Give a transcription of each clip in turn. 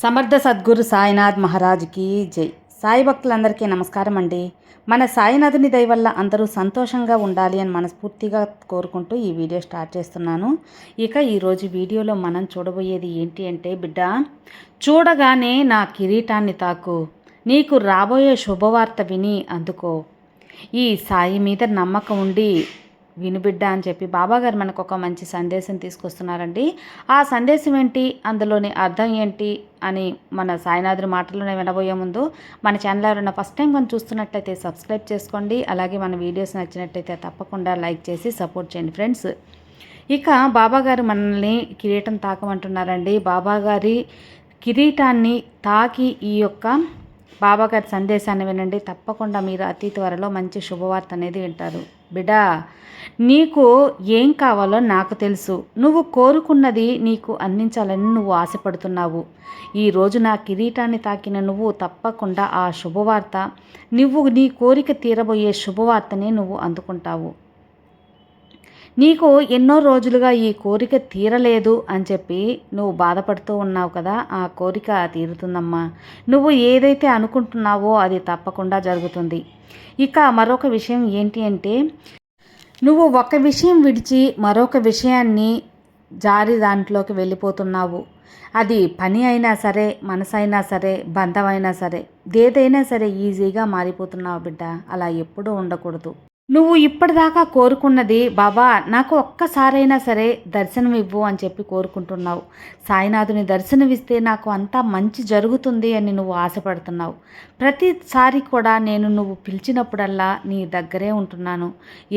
సమర్థ సద్గురు సాయినాథ్ మహారాజ్కి జై. సాయి భక్తులందరికీ నమస్కారం అండి మన సాయినాథుని దయ వల్ల అందరూ సంతోషంగా ఉండాలి అని మనస్ఫూర్తిగా కోరుకుంటూ ఈ వీడియో స్టార్ట్ చేస్తున్నాను. ఇక ఈరోజు వీడియోలో మనం చూడబోయేది ఏంటి అంటే బిడ్డ చూడగానే నా కిరీటాన్ని తాకు. నీకు రాబోయే శుభవార్త విని అందుకో. ఈ సాయి మీద నమ్మకం ఉండి వినుబిడ్డ అని చెప్పి బాబాగారు మనకు ఒక మంచి సందేశం తీసుకొస్తున్నారండి. ఆ సందేశం ఏంటి? అందులోని అర్థం ఏంటి? అని మన సాయినాథుని మాటల్లోనే వినబోయే ముందు మన ఛానల్ ఎవరైనా ఫస్ట్ టైం మనం చూస్తున్నట్లయితే సబ్స్క్రైబ్ చేసుకోండి. అలాగే మన వీడియోస్ నచ్చినట్లయితే తప్పకుండా లైక్ చేసి సపోర్ట్ చేయండి ఫ్రెండ్స్ ఇక బాబాగారు మనల్ని కిరీటం తాకమంటున్నారండి. బాబాగారి కిరీటాన్ని తాకి ఈ యొక్క బాబాగారి సందేశాన్ని వినండి. తప్పకుండా మీరు అతి త్వరలో మంచి శుభవార్త అనేది వింటారు. బిడా నీకు ఏం కావాలో నాకు తెలుసు. నువ్వు కోరుకున్నది నీకు అందించాలని నువ్వు ఆశపడుతున్నావు. ఈరోజు నా కిరీటాన్ని తాకిన నువ్వు తప్పకుండా ఆ శుభవార్త నువ్వు నీ కోరిక తీరబోయే శుభవార్తనే నువ్వు అందుకుంటావు. నీకు ఎన్నో రోజులుగా ఈ కోరిక తీరలేదు అని చెప్పి నువ్వు బాధపడుతూ ఉన్నావు కదా ఆ కోరిక తీరుతుందమ్మా. నువ్వు ఏదైతే అనుకుంటున్నావో అది తప్పకుండా జరుగుతుంది. ఇక మరొక విషయం ఏంటి అంటే నువ్వు ఒక విషయం విడిచి మరొక విషయాన్ని జారి దాంట్లోకి వెళ్ళిపోతున్నావు. అది పని అయినా సరే మనసైనా సరే బంధమైనా సరే ఏదైనా సరే ఈజీగా మారిపోతున్నావు బిడ్డ. అలా ఎప్పుడూ ఉండకూడదు. నువ్వు ఇప్పటిదాకా కోరుకున్నది బాబా నాకు ఒక్కసారైనా సరే దర్శనం ఇవ్వు అని చెప్పి కోరుకుంటున్నావు. సాయినాథుని దర్శనమిస్తే నాకు అంతా మంచి జరుగుతుంది అని నువ్వు ఆశపడుతున్నావు. ప్రతిసారి కూడా నేను నువ్వు పిలిచినప్పుడల్లా నీ దగ్గరే ఉంటున్నాను.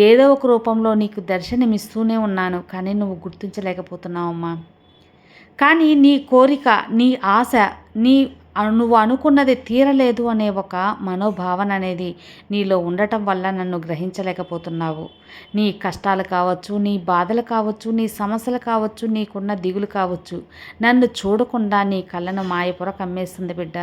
ఏదో ఒక రూపంలో నీకు దర్శనమిస్తూనే ఉన్నాను కానీ నువ్వు గుర్తించలేకపోతున్నావు అమ్మా కానీ నీ కోరిక నీ ఆశ నీ నువ్వు అనుకున్నది తీరలేదు అనే ఒక మనోభావన అనేది నీలో ఉండటం వల్ల నన్ను గ్రహించలేకపోతున్నావు. నీ కష్టాలు కావచ్చు నీ బాధలు కావచ్చు నీ సమస్యలు కావచ్చు నీకున్న దిగులు కావచ్చు. నన్ను చూడకుండా నీ కళ్ళను మాయపుర కమ్మేస్తుంది బిడ్డ.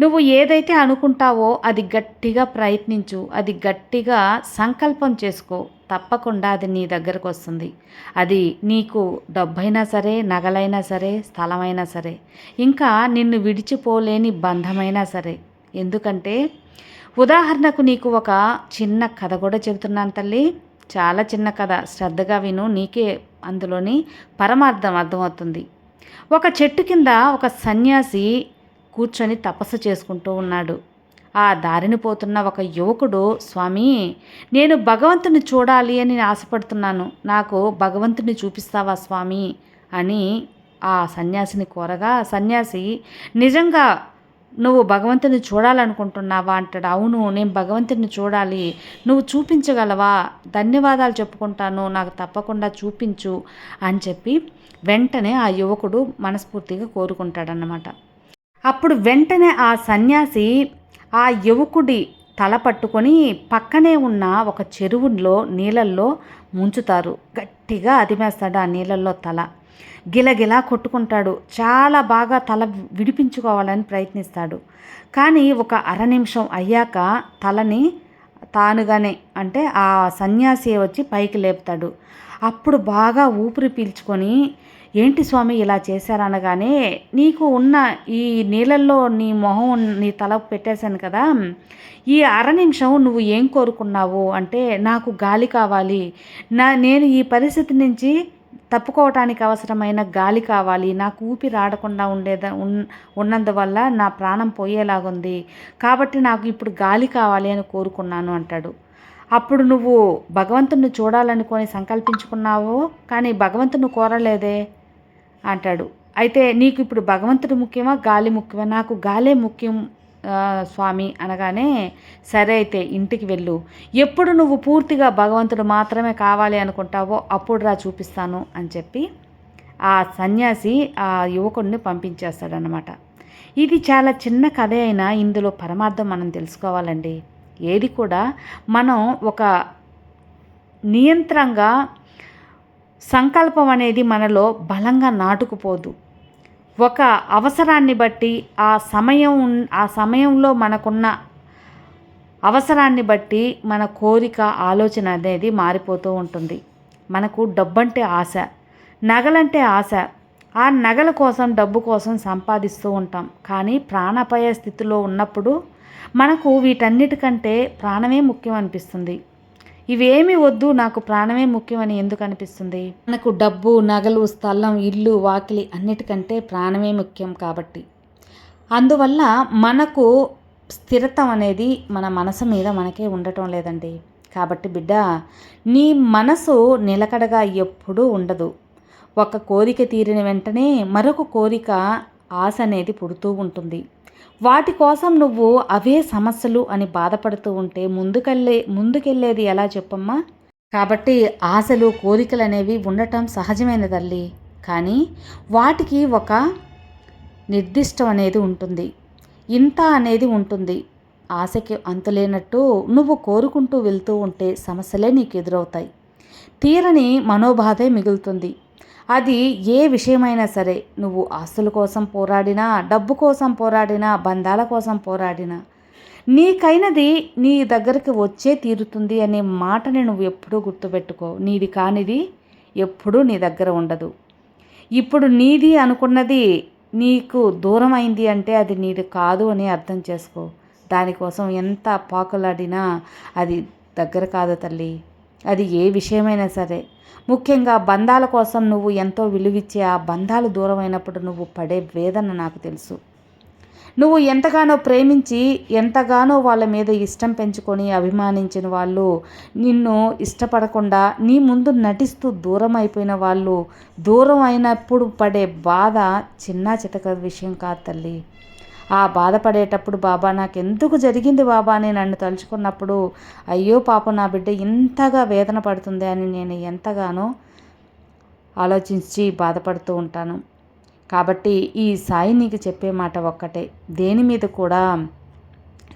నువ్వు ఏదైతే అనుకుంటావో అది గట్టిగా ప్రయత్నించు అది గట్టిగా సంకల్పం చేసుకో. తప్పకుండా అది నీ దగ్గరకు వస్తుంది అది నీకు డబ్బైనా సరే నగలైనా సరే స్థలమైనా సరే ఇంకా నిన్ను విడిచిపోలేని బంధమైనా సరే. ఎందుకంటే ఉదాహరణకు నీకు ఒక చిన్న కథ కూడా చెబుతున్నాను తల్లి. చాలా చిన్న కథ. శ్రద్ధగా విను. నీకే అందులోని పరమార్థం అర్థమవుతుంది. ఒక చెట్టు కింద ఒక సన్యాసి కూర్చొని తపస్సు చేసుకుంటూ ఉన్నాడు. ఆ దారిని పోతున్న ఒక యువకుడు స్వామి నేను భగవంతుని చూడాలి అని ఆశపడుతున్నాను. నాకు భగవంతుని చూపిస్తావా స్వామి అని ఆ సన్యాసిని కోరగా సన్యాసి నిజంగా నువ్వు భగవంతుని చూడాలనుకుంటున్నావా అంటాడు. అవును నేను భగవంతుని చూడాలి. నువ్వు చూపించగలవా? ధన్యవాదాలు చెప్పుకుంటాను. నాకు తప్పకుండా చూపించు అని చెప్పి వెంటనే ఆ యువకుడు మనస్ఫూర్తిగా కోరుకుంటాడన్నమాట. అప్పుడు వెంటనే ఆ సన్యాసి ఆ యువకుడి తల పట్టుకొని పక్కనే ఉన్న ఒక చెరువులో నీళ్ళల్లో ముంచుతారు. గట్టిగా అదిమేస్తాడు ఆ నీళ్ళల్లో తల. గిలగిలా కొట్టుకుంటాడు. చాలా బాగా తల విడిపించుకోవాలని ప్రయత్నిస్తాడు. కానీ ఒక అర నిమిషం అయ్యాక తలని తానుగానే అంటే ఆ సన్యాసి వచ్చి పైకి లేపుతాడు. అప్పుడు బాగా ఊపిరి పీల్చుకొని ఏంటి స్వామి ఇలా చేశారనగానే నీకు ఉన్న ఈ నీళ్ళల్లో నీ మొహం నీ తల పెట్టేశాను కదా ఈ అర నిమిషం నువ్వు ఏం కోరుకున్నావు? అంటే నాకు గాలి కావాలి. నా నేను ఈ పరిస్థితి నుంచి తప్పుకోవటానికి అవసరమైన గాలి కావాలి. నాకు ఊపిరి ఆడకుండా ఉండేద ఉన్నందువల్ల నా ప్రాణం పోయేలాగుంది. కాబట్టి నాకు ఇప్పుడు గాలి కావాలి అని కోరుకున్నాను అంటాడు. అప్పుడు నువ్వు భగవంతుని చూడాలనుకొని సంకల్పించుకున్నావు? కానీ భగవంతుని కోరలేదే. అంటాడు. అయితే నీకు ఇప్పుడు భగవంతుడు ముఖ్యమా? గాలి ముఖ్యమా? నాకు గాలే ముఖ్యం స్వామి అనగానే సరే అయితే ఇంటికి వెళ్ళు. ఎప్పుడు నువ్వు పూర్తిగా భగవంతుడు మాత్రమే కావాలి అనుకుంటావో అప్పుడు రా చూపిస్తాను అని చెప్పి ఆ సన్యాసి ఆ యువకుడిని పంపించేస్తాడనమాట ఇది చాలా చిన్న కథ అయినా ఇందులో పరమార్థం మనం తెలుసుకోవాలండి. ఏది కూడా మనం ఒక నియంత్రంగా సంకల్పం అనేది మనలో బలంగా నాటుకుపోదు. ఒక అవసరాన్ని బట్టి ఆ సమయం ఆ సమయంలో మనకున్న అవసరాన్ని బట్టి మన కోరిక ఆలోచన అనేది మారిపోతూ ఉంటుంది. మనకు డబ్బంటే ఆశ నగలంటే ఆశ. ఆ నగల కోసం డబ్బు కోసం సంపాదిస్తూ ఉంటాం. కానీ ప్రాణాపాయ స్థితిలో ఉన్నప్పుడు మనకు వీటన్నిటికంటే ప్రాణమే ముఖ్యం అనిపిస్తుంది ఇవేమి వద్దు నాకు ప్రాణమే ముఖ్యమని ఎందుకు అనిపిస్తుంది? మనకు డబ్బు నగలు స్థలం ఇల్లు వాకిలి అన్నిటికంటే ప్రాణమే ముఖ్యం కాబట్టి. అందువల్ల మనకు స్థిరత్వం అనేది మన మనసు మీద మనకే ఉండటం లేదండి. కాబట్టి బిడ్డ నీ మనసు నిలకడగా ఎప్పుడూ ఉండదు. ఒక కోరిక తీరిన వెంటనే మరొక కోరిక ఆశ అనేది పుడుతూ ఉంటుంది. వాటి కోసం నువ్వు అవే సమస్యలు అని బాధపడుతూ ఉంటే ముందుకెళ్ళే ముందుకెళ్ళేది ఎలా చెప్పమ్మా? కాబట్టి ఆశలు కోరికలు అనేవి ఉండటం సహజమైన తల్లి. కానీ వాటికి ఒక నిర్దిష్టం అనేది ఉంటుంది. ఇంత అనేది ఉంటుంది. ఆశకి అంతులేనట్టు నువ్వు కోరుకుంటూ వెళ్తూ ఉంటే సమస్యలే నీకు ఎదురవుతాయి. తీరని మనోబాధే మిగులుతుంది. అది ఏ విషయమైనా సరే నువ్వు ఆస్తుల కోసం పోరాడినా డబ్బు కోసం పోరాడినా బంధాల కోసం పోరాడినా నీకైనది నీ దగ్గరికి వచ్చే తీరుతుంది అనే మాటని నువ్వు ఎప్పుడూ గుర్తుపెట్టుకో. నీది కానిది ఎప్పుడూ నీ దగ్గర ఉండదు. ఇప్పుడు నీది అనుకున్నది నీకు దూరం అయింది అంటే అది నీది కాదు అని అర్థం చేసుకో. దానికోసం ఎంత పాకులాడినా అది దగ్గర కాదు తల్లి. అది ఏ విషయమైనా సరే. ముఖ్యంగా బంధాల కోసం నువ్వు ఎంతో విలువిచ్చే ఆ బంధాలు దూరమైనప్పుడు నువ్వు పడే వేదన నాకు తెలుసు. నువ్వు ఎంతగానో ప్రేమించి ఎంతగానో వాళ్ళ మీద ఇష్టం పెంచుకొని అభిమానించిన వాళ్ళు నిన్ను ఇష్టపడకుండా నీ ముందు నటిస్తూ దూరం అయిపోయిన వాళ్ళు దూరం అయినప్పుడు పడే బాధ చిన్న చితక విషయం కాదు తల్లి. ఆ బాధపడేటప్పుడు బాబా నాకు ఎందుకు జరిగింది బాబా? అని నన్ను తలుచుకున్నప్పుడు అయ్యో పాప నా బిడ్డ ఇంతగా వేదన పడుతుంది అని నేను ఎంతగానో ఆలోచించి బాధపడుతూ ఉంటాను. కాబట్టి ఈ సాయి నీకు చెప్పే మాట ఒక్కటే. దేని మీద కూడా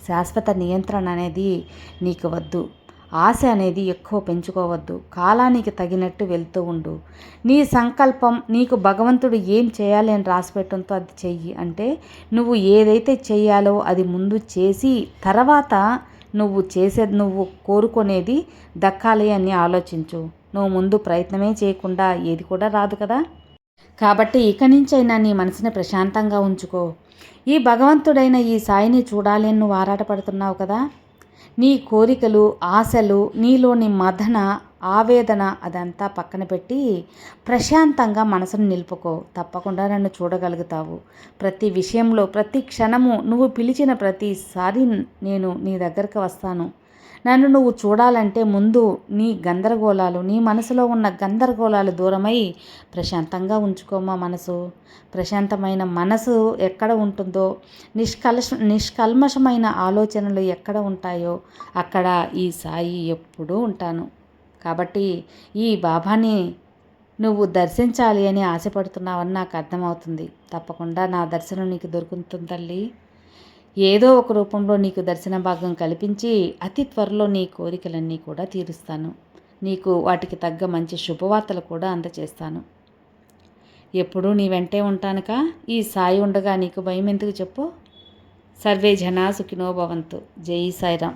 శాశ్వత నియంత్రణ అనేది నీకు వద్దు. ఆశ అనేది ఎక్కువ పెంచుకోవద్దు. కాలానికి తగినట్టు వెళ్తూ ఉండు. నీ సంకల్పం నీకు భగవంతుడు ఏం చేయాలి అని రాసిపెట్టడంతో అది చెయ్యి. అంటే నువ్వు ఏదైతే చేయాలో అది ముందు చేసి తర్వాత నువ్వు చేసేది నువ్వు కోరుకునేది దక్కాలి అని ఆలోచించు. నువ్వు ముందు ప్రయత్నమే చేయకుండా ఏది కూడా రాదు కదా. కాబట్టి ఇక నుంచైనా నీ మనసుని ప్రశాంతంగా ఉంచుకో. ఈ భగవంతుడైన ఈ సాయిని చూడాలి అని నువ్వు ఆరాటపడుతున్నావు కదా. నీ కోరికలు ఆశలు నీలోని మదన ఆవేదన అదంతా పక్కన పెట్టి ప్రశాంతంగా మనసును నిలుపుకో. తప్పకుండా నన్ను చూడగలుగుతావు. ప్రతి విషయంలో ప్రతి క్షణము నువ్వు పిలిచిన ప్రతిసారి నేను నీ దగ్గరకు వస్తాను. నన్ను నువ్వు చూడాలంటే ముందు నీ గందరగోళాలు నీ మనసులో ఉన్న గందరగోళాలు దూరమై ప్రశాంతంగా ఉంచుకోమా మనసు. ప్రశాంతమైన మనసు ఎక్కడ ఉంటుందో నిష్కల్ష నిష్కల్మషమైన ఆలోచనలు ఎక్కడ ఉంటాయో అక్కడ ఈ సాయి ఎప్పుడూ ఉంటాను. కాబట్టి ఈ బాబాని నువ్వు దర్శించాలి అని ఆశపడుతున్నావని నాకు అర్థమవుతుంది. తప్పకుండా నా దర్శనం నీకు దొరుకుతుంది తల్లి ఏదో ఒక రూపంలో నీకు దర్శన భాగం కల్పించి అతి త్వరలో నీ కోరికలన్నీ కూడా తీరుస్తాను. నీకు వాటికి తగ్గ మంచి శుభవార్తలు కూడా అందచేస్తాను. ఎప్పుడూ నీ వెంటే ఉంటానుక? ఈ సాయి ఉండగా నీకు భయం ఎందుకు చెప్పు? సర్వే జనా సుఖినో భవంతు. జై సాయిరామ్.